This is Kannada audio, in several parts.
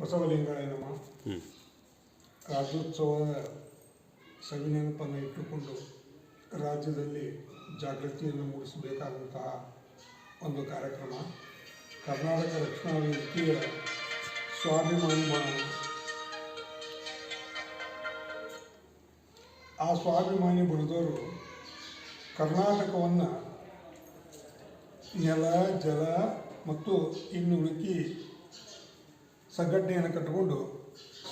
ಬಸವಲಿಂಗಾಯ ನಮ. ರಾಜ್ಯೋತ್ಸವದ ಸವಿನೆನಪನ್ನು ಇಟ್ಟುಕೊಂಡು ರಾಜ್ಯದಲ್ಲಿ ಜಾಗೃತಿಯನ್ನು ಮೂಡಿಸಬೇಕಾದಂತಹ ಒಂದು ಕಾರ್ಯಕ್ರಮ. ಕರ್ನಾಟಕ ರಕ್ಷಣಾ ವೇದಿಕೆಯ ಸ್ವಾಭಿಮಾನಿ ಆ ಸ್ವಾಭಿಮಾನಿ ಬಣದವರು ಕರ್ನಾಟಕವನ್ನು ನೆಲ ಜಲ ಮತ್ತು ಇನ್ನು ಉಳುಕಿ ಸಂಘಟನೆಯನ್ನು ಕಟ್ಟಿಕೊಂಡು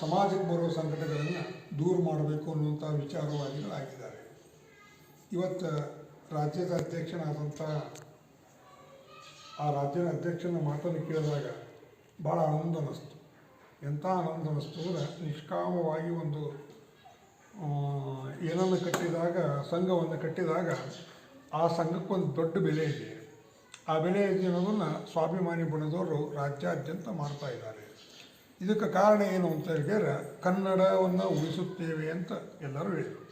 ಸಮಾಜಕ್ಕೆ ಬರುವ ಸಂಕಟಗಳನ್ನು ದೂರ ಮಾಡಬೇಕು ಅನ್ನುವಂಥ ವಿಚಾರವಾದಿಗಳಾಗಿದ್ದಾರೆ ಇವತ್ತು ರಾಜ್ಯದ ಅಧ್ಯಕ್ಷನಾದಂಥ ಆ ರಾಜ್ಯದ ಅಧ್ಯಕ್ಷನ ಮಾತನ್ನು ಕೇಳಿದಾಗ ಭಾಳ ಆನಂದ ಅನ್ನಿಸ್ತು. ಎಂಥ ಆನಂದ ಅನ್ನಿಸ್ತು ಅಂದರೆ ನಿಷ್ಕಾಮವಾಗಿ ಒಂದು ಏನನ್ನು ಕಟ್ಟಿದಾಗ, ಸಂಘವನ್ನು ಕಟ್ಟಿದಾಗ ಆ ಸಂಘಕ್ಕೊಂದು ದೊಡ್ಡ ಬೆಲೆ ಇದೆ. ಆ ಬೆಲೆ ಇದೆ ಅನ್ನೋದನ್ನು ಸ್ವಾಭಿಮಾನಿ ಬಣದವರು ರಾಜ್ಯಾದ್ಯಂತ ಮಾಡ್ತಾ ಇದ್ದಾರೆ. ಇದಕ್ಕೆ ಕಾರಣ ಏನು ಅಂತ ಹೇಳಿದ್ರೆ, ಕನ್ನಡವನ್ನು ಉಳಿಸುತ್ತೇವೆ ಅಂತ ಎಲ್ಲರೂ ಹೇಳಿದರು.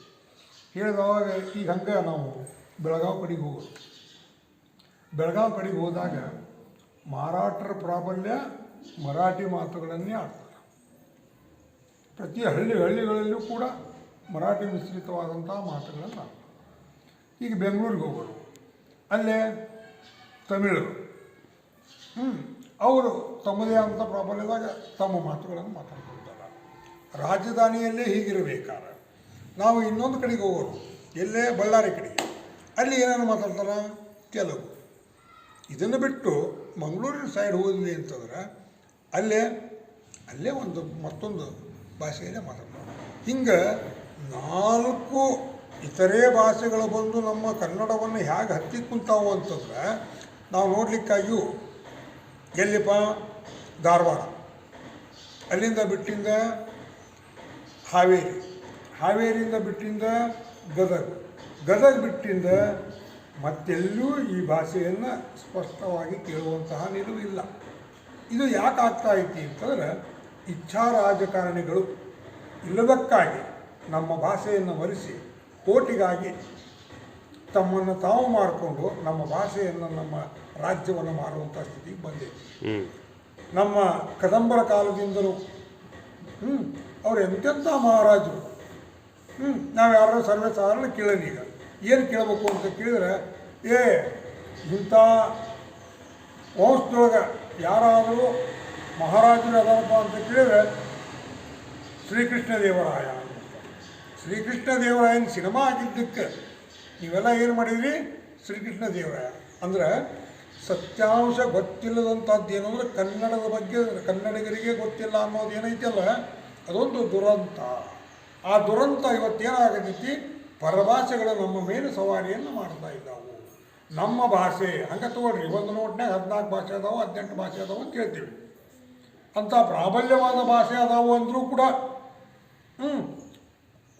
ಹೇಳಿದವಾಗ ಈಗ ಹಂಗೆ ನಾವು ಬೆಳಗಾವಿ ಕಡೆಗೆ ಹೋಗೋದು. ಬೆಳಗಾವಿ ಕಡೆಗೆ ಹೋದಾಗ ಮರಾಠರ ಪ್ರಾಬಲ್ಯ ಮರಾಠಿ ಮಾತುಗಳನ್ನೇ ಆಡ್ತಾರೆ. ಪ್ರತಿ ಹಳ್ಳಿ ಹಳ್ಳಿಗಳಲ್ಲೂ ಕೂಡ ಮರಾಠಿ ಮಿಶ್ರಿತವಾದಂಥ ಮಾತುಗಳನ್ನು ಆಡ್ತಾರೆ. ಈಗ ಬೆಂಗಳೂರಿಗೆ ಹೋಗೋರು. ಅಲ್ಲೇ ತಮಿಳರು ಹ್ಞೂ ಅವರು ತಮ್ಮದೇ ಆದಂಥ ಪ್ರಾಬಲ್ಯದಾಗ ತಮ್ಮ ಮಾತುಗಳನ್ನು ಮಾತಾಡ್ಕೊಳ್ತಾರೆ. ರಾಜಧಾನಿಯಲ್ಲೇ ಹೀಗಿರಬೇಕಾದ್ರೆ ನಾವು ಇನ್ನೊಂದು ಕಡೆಗೆ ಹೋಗೋರು ಎಲ್ಲೇ? ಬಳ್ಳಾರಿ ಕಡೆಗೆ. ಅಲ್ಲಿ ಏನೇನು ಮಾತಾಡ್ತಾರೆ? ತೆಲುಗು. ಇದನ್ನು ಬಿಟ್ಟು ಮಂಗಳೂರಿನ ಸೈಡ್ ಹೋದ್ವಿ ಅಂತಂದ್ರೆ ಅಲ್ಲೇ ಅಲ್ಲೇ ಒಂದು ಮತ್ತೊಂದು ಭಾಷೆಯಲ್ಲೇ ಮಾತಾಡ್ತಾರೆ. ಹಿಂಗೆ ನಾಲ್ಕು ಇತರೆ ಭಾಷೆಗಳು ಬಂದು ನಮ್ಮ ಕನ್ನಡವನ್ನು ಹೇಗೆ ಹತ್ತಿ ಕುಂತಾವು ಅಂತಂದ್ರೆ ನಾವು ನೋಡ್ಲಿಕ್ಕಾಗಿಯೂ ಎಲ್ಲಿಪ್ಪ? ಧಾರವಾಡ. ಅಲ್ಲಿಂದ ಬಿಟ್ಟಿಂದ ಹಾವೇರಿ. ಹಾವೇರಿಯಿಂದ ಬಿಟ್ಟಿಂದ ಗದಗ. ಗದಗ ಬಿಟ್ಟಿಂದ ಮತ್ತೆಲ್ಲೂ ಈ ಭಾಷೆಯನ್ನು ಸ್ಪಷ್ಟವಾಗಿ ಕೇಳುವಂತಹ ನಿಲುವಿಲ್ಲ ಇದು ಯಾಕೆ ಆಗ್ತಾ ಐತಿ ಅಂತಂದ್ರೆ, ಇಚ್ಛಾ ರಾಜಕಾರಣಿಗಳು ಇಲ್ಲದಕ್ಕಾಗಿ ನಮ್ಮ ಭಾಷೆಯನ್ನು ಮರೆಸಿ ಕೋಟಿಗಾಗಿ ತಮ್ಮನ್ನು ತಾವು ಮಾಡಿಕೊಂಡು ನಮ್ಮ ಭಾಷೆಯನ್ನು ನಮ್ಮ ರಾಜ್ಯವನ್ನು ಮಾರುವಂಥ ಸ್ಥಿತಿಗೆ ಬಂದಿದೆ ನಮ್ಮ ಕದಂಬರ ಕಾಲದಿಂದಲೂ ಹ್ಞೂ ಅವ್ರು ಎಂತೆಂಥ ಮಹಾರಾಜರು. ಹ್ಞೂ ನಾವು ಯಾರೋ ಸರ್ವೇ ಸಾಧಾರಣ ಕೇಳೋಣ ಈಗ. ಏನು ಕೇಳಬೇಕು ಅಂತ ಕೇಳಿದರೆ ಏ ಇಂಥ ವಂಶದೊಳಗೆ ಯಾರಾದರೂ ಮಹಾರಾಜರು ಅದಾರಪ್ಪ ಅಂತ ಕೇಳಿದರೆ ಶ್ರೀಕೃಷ್ಣ ದೇವರಾಯ. ಶ್ರೀಕೃಷ್ಣ ದೇವರಾಯನ ಸಿನಿಮಾ ಆಗಿದ್ದಕ್ಕೆ ನೀವೆಲ್ಲ ಏನು ಮಾಡಿದ್ರಿ? ಶ್ರೀಕೃಷ್ಣ ದೇವರಾಯ. ಅಂದ್ರೆ ಸತ್ಯಾಂಶ ಗೊತ್ತಿಲ್ಲದಂಥದ್ದು ಏನು ಅಂದರೆ ಕನ್ನಡದ ಬಗ್ಗೆ ಕನ್ನಡಿಗರಿಗೆ ಗೊತ್ತಿಲ್ಲ ಅನ್ನೋದು ಏನೈತಲ್ಲ, ಅದೊಂದು ದುರಂತ. ಆ ದುರಂತ ಇವತ್ತೇನಾಗತೈತಿ? ಪರಭಾಷೆಗಳು ನಮ್ಮ ಮೇಲೆ ಸವಾರಿಯನ್ನು ಮಾಡ್ತಾ ಇದ್ದಾವೆ. ನಮ್ಮ ಭಾಷೆ, ಹಂಗೆ ತಗೊಳ್ರಿ, ಒಂದು ನೋಟ್ನಾಗ ಹದಿನಾಲ್ಕು ಭಾಷೆ ಅದಾವು, ಹದಿನೆಂಟು ಭಾಷೆ ಅದಾವೆ ಅಂತ ಹೇಳ್ತೀವಿ. ಅಂಥ ಪ್ರಾಬಲ್ಯವಾದ ಭಾಷೆ ಅದಾವು ಅಂದರೂ ಕೂಡ ಹ್ಞೂ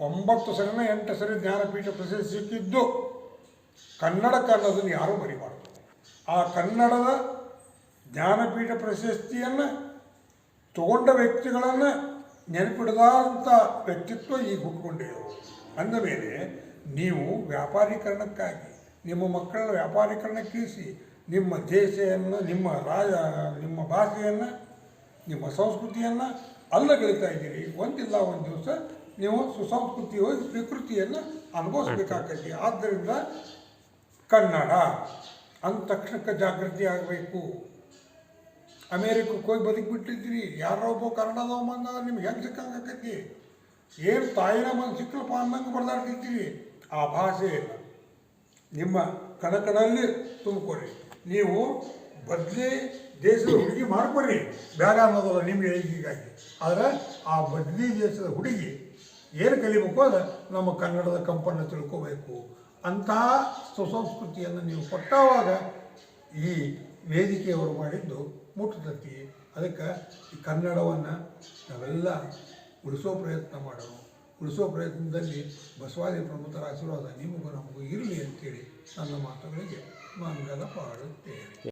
ಒಂಬತ್ತು ಸರಿನ ಎಂಟು ಸರಿ ಜ್ಞಾನಪೀಠ ಪ್ರಶಸ್ತಿ ಸಿಕ್ಕಿದ್ದು ಕನ್ನಡಕ್ಕೆ ಅನ್ನೋದನ್ನು ಯಾರೂ ಮರಿಬಾರ್ದು. ಆ ಕನ್ನಡದ ಜ್ಞಾನಪೀಠ ಪ್ರಶಸ್ತಿಯನ್ನು ತಗೊಂಡ ವ್ಯಕ್ತಿಗಳನ್ನು ನೆನಪಿಡದಂಥ ವ್ಯಕ್ತಿತ್ವ ಈಗ ಹುಟ್ಕೊಂಡಿದೆ. ಅಂದ ಮೇಲೆ ನೀವು ವ್ಯಾಪಾರೀಕರಣಕ್ಕಾಗಿ, ನಿಮ್ಮ ಮಕ್ಕಳ ವ್ಯಾಪಾರೀಕರಣಕ್ಕಿಳಿಸಿ, ನಿಮ್ಮ ದೇಶವನ್ನು ನಿಮ್ಮ ರಾಜ, ನಿಮ್ಮ ಭಾಷೆಯನ್ನು, ನಿಮ್ಮ ಸಂಸ್ಕೃತಿಯನ್ನು ಅಲ್ಲಗಳಿತಾ ಇದ್ದೀರಿ. ಒಂದಿಲ್ಲ ಒಂದು ದಿವಸ ನೀವು ಸುಸಂಸ್ಕೃತಿ ಸ್ವೀಕೃತಿಯನ್ನು ವಿಕೃತಿಯನ್ನು ಅನುಭವಿಸ್ಬೇಕಾಗ್ತೈತಿ. ಆದ್ದರಿಂದ ಕನ್ನಡ ಅಂದ ತಕ್ಷಣಕ್ಕೆ ಜಾಗೃತಿ ಆಗಬೇಕು. ಅಮೇರಿಕಕ್ಕೆ ಹೋಗಿ ಬದುಕಿಬಿಟ್ಟಿದ್ರಿ ಯಾರೋ ಒಬ್ಬ ಕನ್ನಡದ ಬಂದ ನಿಮ್ಗೆ ಹೆಂಗೆ ಸಿಕ್ಕಂಗಾಕೈತಿ ಏನು ತಾಯಿನ ಮನ್ ಸಿಕ್ಕಲಪ್ಪ ಅನ್ನಂಗೆ ಬಡ್ದಾಡ್ತಿರ್ತೀರಿ ಆ ಭಾಷೆ ನಿಮ್ಮ ಕಣಕಣಲ್ಲಿ ತುಂಬಿಕೊಡಿ ನೀವು ಬದಲಿ ದೇಶದ ಹುಡುಗಿ ಮಾಡ್ಕೊಡ್ರಿ ಬೇರೆ ಅನ್ನೋದಲ್ಲ ನಿಮಗೆ ಹೀಗಾಗಿ. ಆದರೆ ಆ ಬದಲಿ ದೇಶದ ಹುಡುಗಿ ಏನು ಕಲಿಬೇಕು ಅದು ನಮ್ಮ ಕನ್ನಡದ ಕಂಪನ್ನು ತಿಳ್ಕೋಬೇಕು. ಅಂತಹ ಸುಸಂಸ್ಕೃತಿಯನ್ನು ನೀವು ಕೊಟ್ಟವಾಗ ಈ ವೇದಿಕೆಯವರು ಮಾಡಿದ್ದು ಮುಟ್ಟುತ್ತತಿ ಅದಕ್ಕೆ ಈ ಕನ್ನಡವನ್ನು ನಾವೆಲ್ಲ ಉಳಿಸೋ ಪ್ರಯತ್ನ ಮಾಡೋಣ. ಉಳಿಸೋ ಪ್ರಯತ್ನದಲ್ಲಿ ಬಸವಾದಿ ಪ್ರಮುಖರ ಆಶೀರ್ವಾದ ನಿಮಗೂ ನಮಗೂ ಇರಲಿ ಅಂತೇಳಿ ನನ್ನ ಮಾತುಗಳಿಗೆ ಮಂಗಲ ಪಾಡುತ್ತೇನೆ.